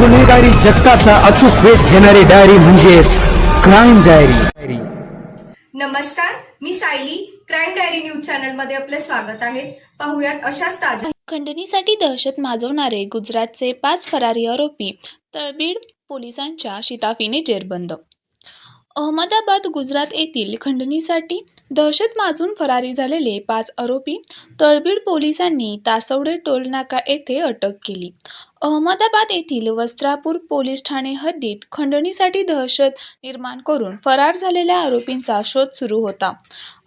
गुन्हेगारी जगताचा अचूक वेध घेणारी डायरी म्हणजेच क्राईम डायरी नमस्कार मी सायली. क्राईम डायरी न्यूज चॅनलमध्ये आपले स्वागत आहे. पाहुयात अशाच ताज्या खंडणीसाठी दहशत माजवणारे गुजरातचे पाच फरारी आरोपी तळबीड पोलिसांच्या शिताफीने जेरबंद. अहमदाबाद गुजरात येथील खंडणीसाठी दहशत माजून फरारी झालेले पाच आरोपी तळबीड पोलिसांनी तासवडे टोल नाका येथे अटक केली. अहमदाबाद येथील वस्त्रापूर पोलीस ठाणे हद्दीत खंडणीसाठी दहशत निर्माण करून फरार झालेल्या आरोपींचा शोध सुरू होता.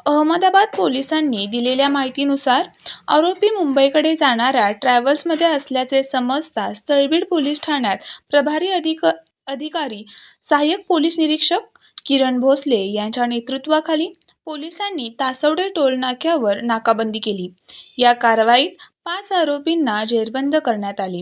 अहमदाबाद पोलिसांनी दिलेल्या माहितीनुसार आरोपी मुंबईकडे जाणाऱ्या ट्रॅव्हल्समध्ये असल्याचे समजताच तळबीड पोलीस ठाण्यात प्रभारी अधिक अधिकारी सहाय्यक पोलीस निरीक्षक किरण भोसले यांच्या नेतृत्वाखाली पोलिसांनी तासवडे टोल नाक्यावर नाकाबंदी केली. या कारवाईत पाच आरोपींना जेरबंद करण्यात आले.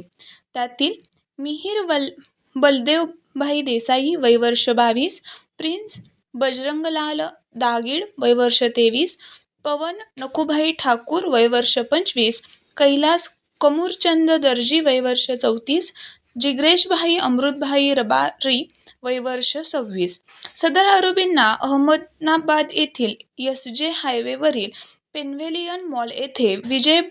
त्यातील मिहीर वल बलदेवभाई देसाई वय वर्ष बावीस प्रिन्स बजरंगलाल दागिड वय वर्ष तेवीस पवन नकुभाई ठाकूर वय वर्ष पंचवीस कैलास कमूरचंद दर्जी वय वर्ष चौतीस जिग्रेशभाई अमृतभाई रबारी वय वर्ष सव्वीस. सदर आरोपींना अहमदनाबाद येथील एस जे हायवेवरील पेनव्हेलियन मॉल येथे विजय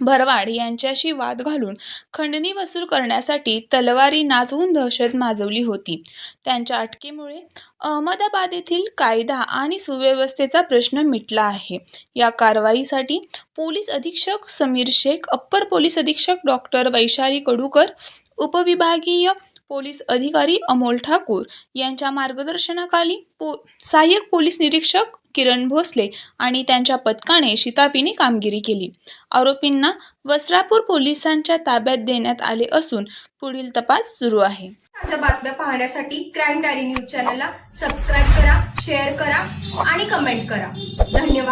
भरवाड यांच्याशी वाद घालून खंडणी वसूल करण्यासाठी तलवारी नाचवून दहशत माजवली होती. त्यांच्या अटकेमुळे अहमदाबाद येथील कायदा आणि सुव्यवस्थेचा प्रश्न मिटला आहे. या कारवाईसाठी पोलीस अधीक्षक समीर शेख अप्पर पोलीस अधीक्षक डॉक्टर वैशाली कडूकर उपविभागीय पोलीस अधिकारी अमोल ठाकूर यांच्या मार्गदर्शनाखाली पो सहाय्यक पोलीस निरीक्षक किरण भोसले आणि त्यांच्या पथकाने शिताफीने कामगिरी केली. आरोपींना वस्त्रापूर पोलिसांच्या ताब्यात देण्यात आले असून पुढील तपास सुरू आहे. ताज्या बातम्या पाहण्यासाठी क्राईम डायरी न्यूज चॅनलला सबस्क्राईब करा शेअर करा आणि कमेंट करा. धन्यवाद.